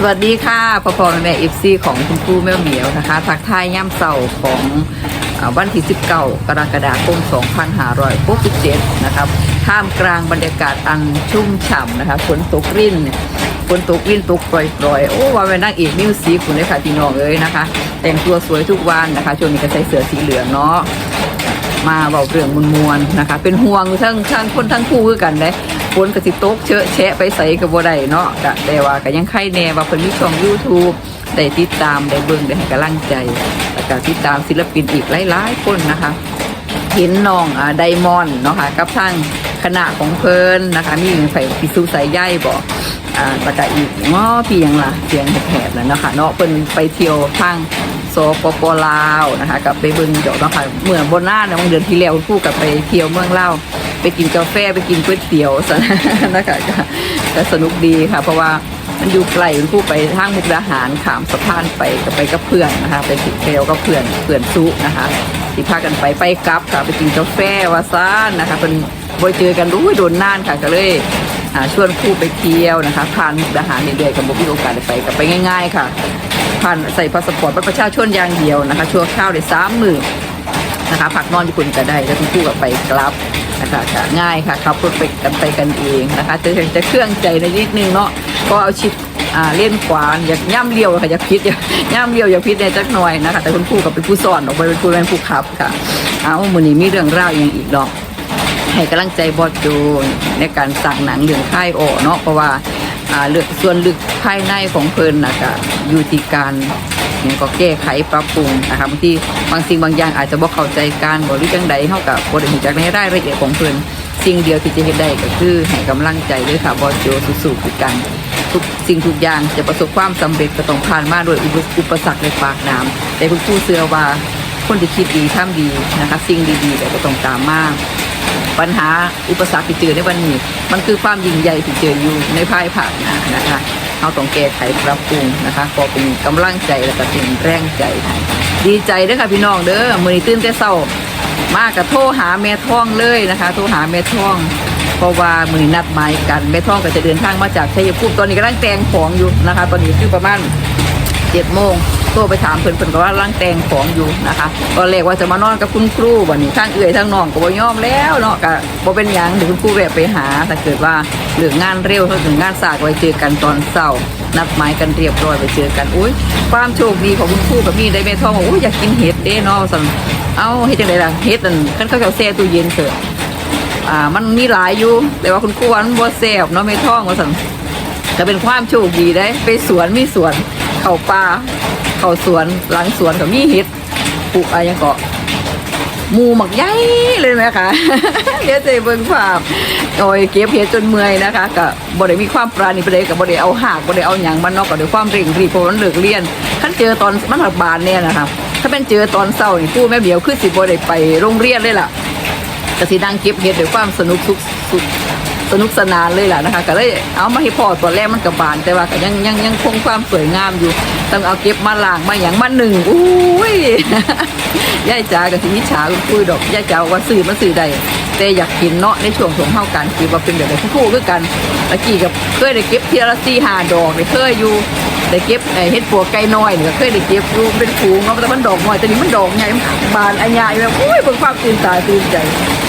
สวัสดีค่ะพ่อพ่อแม่แม่เอฟซีของคุณครูแม่เหมียวนะคะ ทักทายย่ำเสาของอวันที่ 19 กรกฎาคม 2567 นะครับ ท่ามกลางบรรยากาศอันชุ่มฉ่ำนะคะ ฝนตกรินฝนตกรินตกปล่อยๆ โอ้ว่าเป็นนางเอกมิวสิกคุณเลยค่ะพี่น้องเอ้ยนะคะ แต่งตัวสวยทุกวันนะคะ ช่วงนี้ก็ใส่เสื้อสีเหลืองเนาะ มาเบาเรื่องมวลๆนะคะ เป็นห่วงทั้งทั้งคนทั้งคู่คือกันเลย นกระสิตกเชอะแชะไปใส่กับบ่ได้เนาะกะแต่ว่าก็ยังไข่แน่ว่าเพิ่นมีช่อง YouTube ได้ติดตามได้เบิ่งได้ให้กำลังใจแล้วก็ติดตามศิลปินอีกหลายๆคนนะคะเห็นน้องอ่าไดมอนด์เนาะค่ะกับทางคณะของเพิ่นนะคะมีใส่พิสูใส่ใยบอก อ่าแล้วก็อีกง้อพียงล่ะเสียงแหบๆแล้วนะค่ะเนาะเพิ่นไปเที่ยวทางโซปปลาวนะคะกับไปเบิ่งเดี๋ยวเนะคะเมื่อบนหน้าในวันเดือนที่แล้วคุณครู่กับไปเที่ยวเมืองเล่าไปกินกาแฟไปกินก๋วยเตี๋ยวซะนะคะก็สนุกดีค่ะ เพราะว่ามันอยู่ไกลคุณครู่ไปทางมุกดาหารขามสะพานไปก็ไปกับเพื่อนนะคะไปติดเที่ยวกับเพื่อนเพื่อนซุนะคะที่พากันไปไปกลับค่ะไปกินกาแฟวาซานนะคะเป็นบอยเจอกันรู้ยโดนน่านค่ะก็เลยาชวนคู่ไปเที่ยวนะคะผ่านมุกดาหารเดือยๆกับบุมีโอกาสได้ไปกับไปง่าย ๆ ค่ะ ผ่านใส่พาสปอร์ตบัตรประชาชนอย่างเดียวนะคะ ชั่วข้าวได้สามหมื่นนะคะผักนอนญี่ปุ่นก็ได้แล้วคุณคู่กับไปกลับนะคะก็ง่ายค่ะขับรถไปกันไปกันเองนะคะจะจะเครื่องใจในนิดนึงเนาะก็เอาชิดเล่นขวานอย่าย่ำเลี้ยวค่ะอย่าพิษอย่าย่ำเลี้ยวอย่าพิษในจักหน่อยนะคะแต่คุณครูกับเป็นผู้สอนออกไปเป็นผู้เป็นผู้ขับค่ะ เอามือนี้มีเรื่องเล่าวอย่างอีกดอก ให้กำลังใจบอสโจในการสั่งหนังเรื่องค่ายโอเนาะเพราะว่าเรื่องส่วนลึกภายในของเพลินนะก็อยู่ที่การเนี่ยก็แก้ไขปรับปรุงนะคะบางทีบางสิ่งบางอย่างอาจจะบ่เข้าใจการบ่รือจังใดเท่ากับบ่ได้รู้จักในรายละเอียดของเพลินสิ่งเดียวที่จะเฮ็ดได้ก็คือให้กำลังใจด้วยค่ะบอสโจสู้ๆคือกันทุกสิ่งทุกอย่างจะประสบความสำเร็จก็ต้องผ่านมาโดวยอุปสรรคในปากน้ำแต่คุณครูเชื่อว่าคนที่คิดดีทำดีนะคะ สิ่งดีๆแต่ก็ต้องตามมา ปัญหาอุปสรรคที่เจอในวันนี้ มันคือความยิ่งใหญ่ที่เจออยู่ในภายภาคหน้านะคะเราต้องแก้ไขปรับปรุงนะคะก็เป็นกำลังใจและก็เป็นแรงใจดีใจเด้อค่ะพี่น้องเด้อมือนี้ตื่นแต่เช้ามากกับโทรหาแม่ท่องเลยนะคะ โทรหาแม่ท่องเพราะว่ามือนัดหมายกันแม่ท่องก็จะเดินทางมาจากชัยภูมิตอนนี้กำลังแต่งของอยู่นะคะ ตอนนี้คือประมาณเจ็ดโมง โทรไปถามเพิ่นเพิ่นก็ว่าร่างแต่งของอยู่นะคะตอนแรกว่าจะมานอนกับคุณครูวันนี้ทั้งเอื่อยทั้งน้องก็บ่ยอมแล้วเนาะก็บ่เป็นหยังเดี๋ยวคุณครูแวะไปหาถ้าเกิดว่าเหลืองานเร็วถ้าถึงงานสากไว้เจอกันตอนเช้านัดหมายกันเรียบร้อยไปเจอกันอุ้ยความโชคดีของคุณครูกับพี่ได้แม่ท้องว่าอุ้ยอยากกินเห็ดเด้เนาะสั่นเอ้าเฮ็ดจังไดล่ะเห็ดนั่นคันเขาเอาแช่ตู้เย็นเถอะอ่ามันมีหลายอยู่ แต่ว่าคุณครูว่ามันบ่แซ่บเนาะแม่ท้องว่าสั่นจะเป็นความโชคดีได้ ไปสวนมีสวนเข้าป่า เข้าสวนหลังสวนก็มีเห็ดปลูกอะไรยังเกาะมูหมักใหญ่เลยไหมคะเดี๋ยวจะเบิ่งภาพโอ้ยเก็บเห็ดจนเมื่อยนะคะก็บ่ได้มีความปราณีไปเลยก็บ่ได้เอาหากบ่ได้เอาหยังมันนอกก็ด้วยความเร่งรีบเพราะมันเลิกเรียนคันเจอตอนมันหักบานเนี่ยนะคะถ้าเป็นเจอตอนเช้านี่ผู้แม่เบียวคือสิบ่ได้ไปโรงเรียนเลยล่ะก็สินั่งเก็บเห็ดด้วยความสนุกสุขสุข สนุกสนานเลยแหละนะคะก็เลยเอามาให้พอตอนแรกมันกับบาน แต่ว่าก็ยังยังยังคงความสวยงามอยู่ต้องเอาเก็บมาล้างมาอย่างมาหนึ่งอุ้ยยายจ๋ากับสิมิฉาคุยดอกยายจ๋าว่าซื้อมาซื้อได้แต่อยากกินเนาะในช่วงสงเท่ากันคือว่าเป็นแบบไหนคู่คือกันตะกี้กับเคยได้เก็บเทียละสี่ห้าดอกได้เคยอยู่ได้เก็บไอ้เฮ็ดปัวไก่น้อยนี่ก็เคยได้เก็บอยู่เป็นฝูงเนาะแต่มันดอกน้อยแต่นี่มันดอกใหญ่บานอันใหญ่แบบอุ้ยเบิ่งความตื่นตาตื่นใจ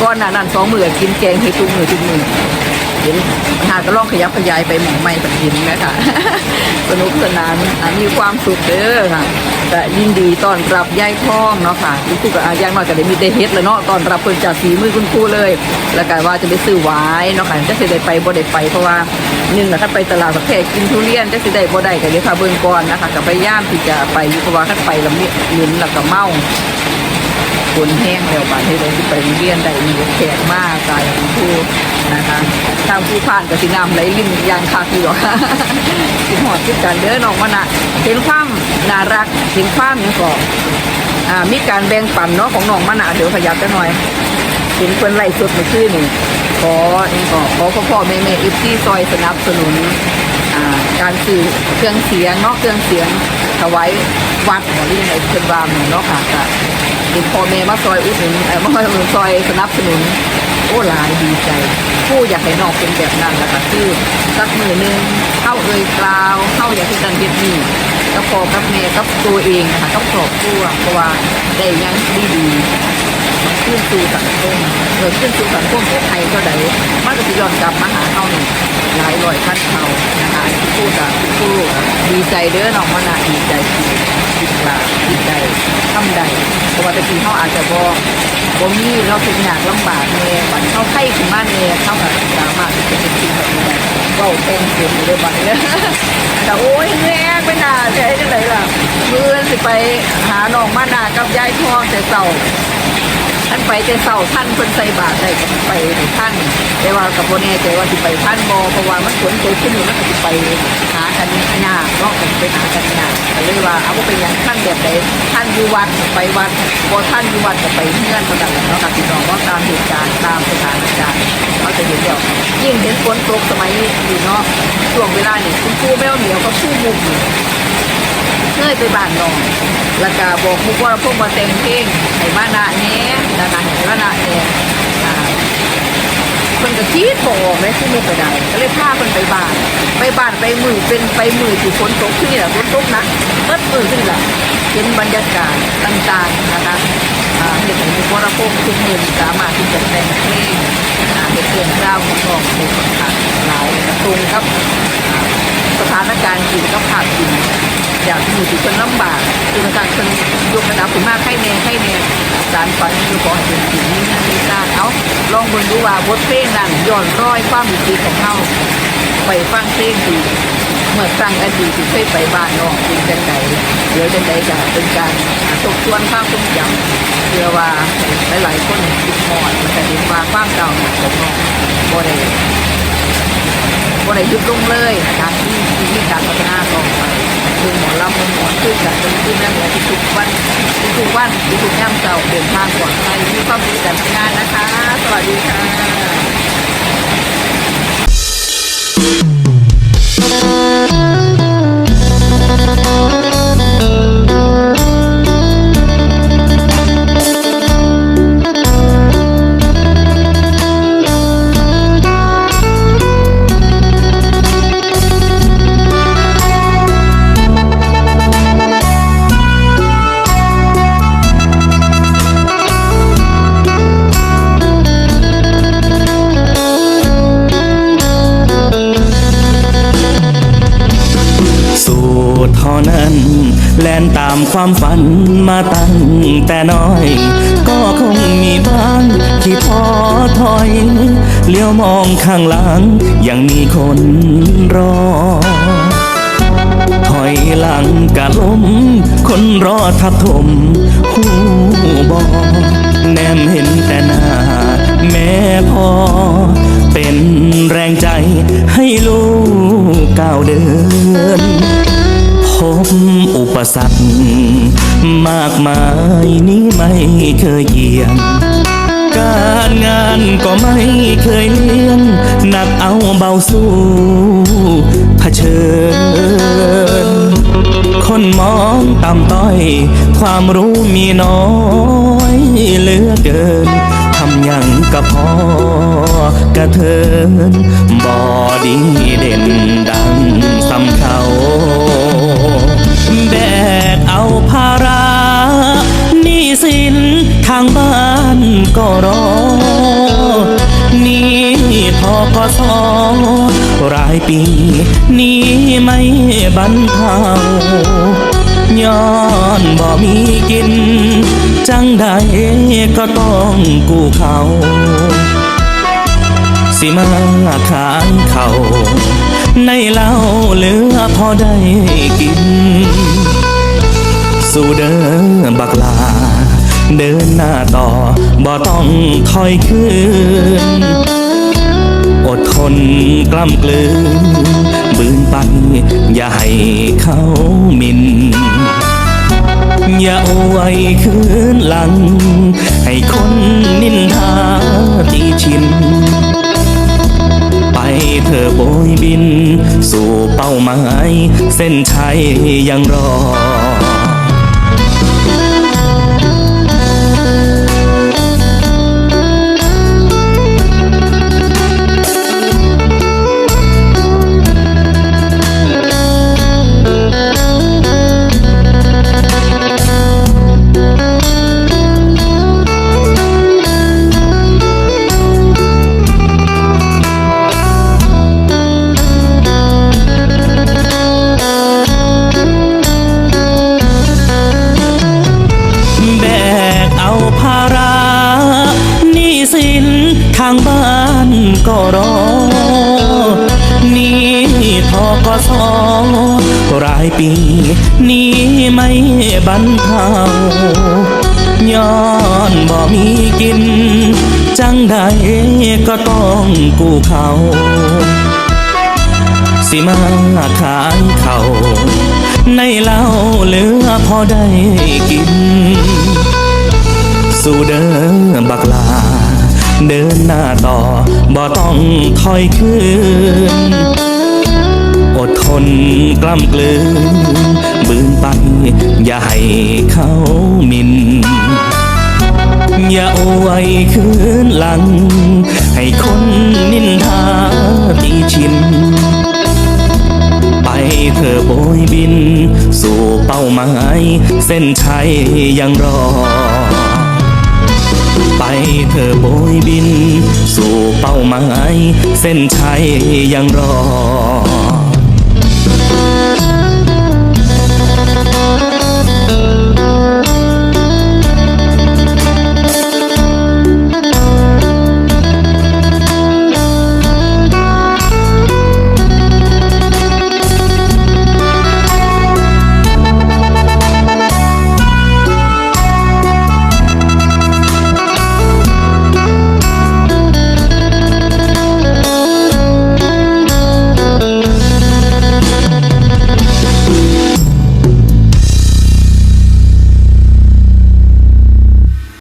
ก่อนหน้านั้นสองมื้อกินแกงเฮ็ดทุกมื้อทุกมื้อ เห็นหากก็ลองขยับขยายไปหมองไม่ปัดหินนะคะสนุกสนานมีความสุขเด้อค่ะแต่ยินดีตอนรับยายท่องเนาะค่ะคุณครูกับอาย่างน้อยก็ได้มีได้เฮ็ดแล้วเนาะตอนรับเพิ่นจากฝีมือคุณครูเลย แล้วก็ว่าจะไปซื้อหวายเนาะค่ะจะสิได้ไปบ่ได้ไปเพราะว่าหนึ่งนะถ้าไปตลาดประเทศกินทุเรียนจะสิได้บ่ได้ก็เดี๋ยวค่ะเบิ่งก่อนนะคะกับพยายามที่จะไปอยู่เพราะว่าถ้าไปแล้วมีลิ้นแล้วก็เมา คนแห้งแล้วบาดให้เลยที่ไปเรียนได้มีแขกมากกายคุณครูนะคะทางผู้ผ่านกับสีน้ำไหลลิ่นยางคาคือหรอกสิหอดคิดกันเด้อน้องมันะเห็นความน่ารักเห็นความอย่างก่อมีการแบ่งปันเนาะของน้องมันอะเดี๋ยวขยับกันหน่อยเห็นคนไล่สดเมื่อคืนนี่ขอเองก็ขอพ่อพ่อแม่แม่อิฟที่ซอยสนับสนุนการซื้อเครื่องเสียงนาะเครื่องเสียงถวายวัดหรือยังไงเป็นวามเนาะค่ะ ก็ติดพ่อแม่มาซอยอุดหนุนเออมาซอยสนับสนุน โอ้หลายดีใจ ผู้อยากให้น้องเป็นแบบนั้นแล้วก็คือสักมือหนึงเข้าเอ่ยกล่าวเข้าอยากที่กันเฮ็ดนี่ก็พอกับแม่กับตัวเองนะคะกับครอบครัวเพราะว่าได้ยังดีดีมันขึ้นสู่สังคมเออขึ้นสู่สังคมของไทยก็ได้มันก็จะย้อนกลับมาหาเขานี่หลายร้อยพันเขานะคะที่พูดอะที่พูดดีใจเด้อน้องมานาดีใจที่ที่กลาดีใจทำใดเพราะว่า แต่ทีเขาอาจจะบ่บ่มีเราเป็นอยากลำบากแน่บัดเขาไข้ขึ้นมาเนี่ยเขาแบบสามารถที่จะเป็นสิ่งแบบนี้ก็เว้าแทงเต็มเลยบัดนี้แต่โอ้ยแง่ไปหนาใช่จังไดล่ะมื้อสิไปหาน้องมานากับยายทองแต่เช้าท่านไปแต่เศร้าท่านคนใส่บาตรได้ไปท่าน แต่ว่ากับโบแน่ใจว่าสิไปท่านบอเพราะว่ามันฝนตกขึ้นอยู่มันก็สิไปหากันยากเนาะกันไปหากันยากก็เลยว่าเอาว่าเป็นอย่างท่านแบบใดท่านอยู่วัดไปวัดบ่ท่านอยู่วัดก็ไปเงื่อนเท่านั้นและเนาะค่ะพี่น้องว่าตามเหตุการณ์ตามสถานการณ์เราจะเห็นแล้วยิ่งเห็นฝนตกสมัยนี้อยู่เนาะช่วงเวลานี่คุณครูแมวเหนียวกับครู่มุกนี่เคยไปบ้านน้องแล้วก็บอกมุกว่าพวกมาแต่งเพลงให้บ้านนาเนี้ยนะคะให้บ้านนาเนี้ย อ่าเพิ่นก็คิดบอกออกเลยที่มุกไปได้ก็เลยพาเพิ่นไปบ้าน ไปบ้านไปมือเป็นไปมือที่ฝนตกขึ้นนี่แหละฝนตกนะเมื่อมือขึ้นแหละเห็นบรรยากาศต่างๆนะคะอ่าเห็นมุกว่าพวกทุกมือสามารถที่จะแต่งเพลงอ่าเห็นเรื่องราวของน้องในคนข้างหลายกระตรงครับ สถานการณ์จริงกับภาพจริง อยากอยู่ที่คนลำบากคือการคนยกระดับถึงมากให้แน่ให้แน่สารฝันคือขอให้เป็นสิ่งนี้นะที่สร้าเอาลองบิ่งดูว่าบทเพลงนั้นย้อนร้อยความรู้สึกของเขาไปฟังเพลงดีเมื่อครั้งอดีตที่เคยไปบ้านน้องเป็นจังไดเดี๋ยวจังไดก็เป็นการทบทวนความทรงจำเพื่อว่าหลายๆคนคิดหอดมันจะเห็นว่าความเก่าของน้องบ่ได้ บ่ได้ยุดลงเลยนะคะที่ที่การพัฒนาต่อไปคือหมอลำมันหมอขึ้นกับเป็นขึ้นแล้วเหมือนทุกวันทุกวันทุกๆย่ำเก่าเดินทางปลอดภัยมีความสุขการทำงานนะคะ สวัสดีค่ะามความฝันมาตั้งแต่น้อย ก็คงมีบ้างที่ท้อถอย เลี้ยวมองข้างหลัง ยังมีคนรอ ถอยหลังกะล้ม คนรอทับถม หูบอแนมเห็นแต่หน้า แม่พ่อเป็นแรงใจให้ลูกก้าวเดินพบอุ ปสรรคมากมายนี้ไม่เคยเกี่ยง การงานก็ไม่เคยเลี้ยงหนักเอาเบาสู้เผชิญ คนมองต่ำต้อย ความรู้มีน้อยเหลือเกินทำอย่างกับพอกระเทินบอดี สอรายปีนี้ไม่บรรเทาย้อนบ่มีกิน จังใดก็ต้องกู้เขาสิมาขายเขาในเหล้าเหลือพอได้กิน สู่เดินบักลา เดินหน้าต่อบ่ต้องถอยคืน นกล้ำกลืนบืนไปอย่าให้เขาหมิน อย่าเอไว้คืนหลัง ให้คนนินทาตีชิน ไปเธอโบยบิน สู่เป้าหมาย เส้นชัยยังรอ ปีนี้ไม่บรรเทาย้อนบ่มีกิน จังใดก็ต้องกู้เขา สิมาขายเขาในเหล้าเหลือพอได้กิน สู่เดินบักลา เดินหน้าต่อบ่ต้องถอยคืน กล้ำกลืนบืนไป อย่าให้เขาหมิน อย่าเอไว้คืนหลัง ให้คนนินทาตีชิน ไปเธอโบยบิน สู่เป้าหมาย เส้นชัยยังรอ ไปเธอโบยบิน สู่เป้าหมาย เส้นชัยยังรอ